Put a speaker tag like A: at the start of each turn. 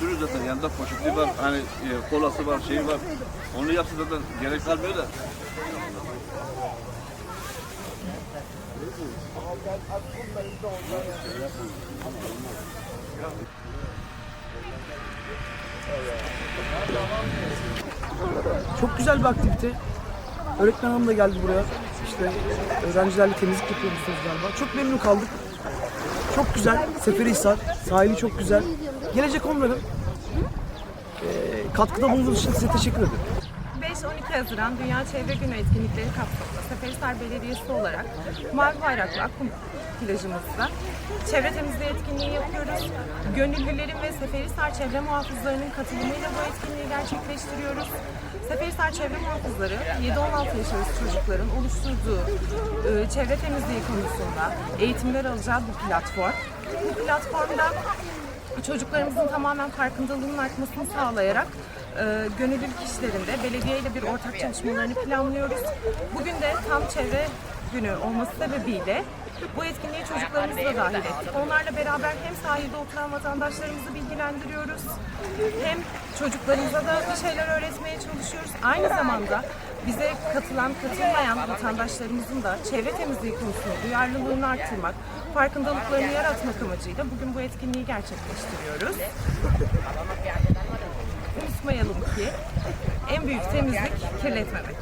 A: Dürü zaten yanında poşeti var, hani e, kolası var, şeyi var. Onu yapsa zaten gerek kalmıyor da.
B: Çok güzel bir aktivite. Öğretmen hanım da geldi buraya. İşte öğrencilerle temizlik yapıyormuşsunuz galiba. Çok memnun kaldık. Çok güzel. Seferihisar. Sahili çok güzel. Gelecek onların. Ee, katkıda bulunduğunuz için size teşekkür ederim.
C: 5-12 Haziran Dünya Çevre Günü etkinlikleri kapsamında Seferihisar Belediyesi olarak Mavi Bayraklı Akkum plajımızda çevre temizliği etkinliği yapıyoruz. Gönüllülerin ve Seferihisar çevre muhafızlarının katılımıyla bu etkinliği gerçekleştiriyoruz. Seferihisar çevre muhafızları 7-16 yaş arası çocukların oluşturduğu e, çevre temizliği konusunda eğitimler alacağı bir platform. Bu platformda çocuklarımızın tamamen farkındalığının artmasını sağlayarak e, gönüllülük işlerinde belediye ile bir ortak çalışmalarını planlıyoruz. Bugün de tam çevre günü olması sebebiyle bu etkinliğe çocuklarımızı da dahil ettik. Onlarla beraber hem sahilde oturan vatandaşlarımızı bilgilendiriyoruz, hem çocuklarımıza da bir şeyler öğretmeye çalışıyoruz. Aynı zamanda bize katılan, katılmayan vatandaşlarımızın da çevre temizliği konusunda duyarlılığını arttırmak, farkındalıklarını yaratmak amacıyla bugün bu etkinliği gerçekleştiriyoruz. Unutmayalım ki en büyük temizlik kirletmemek.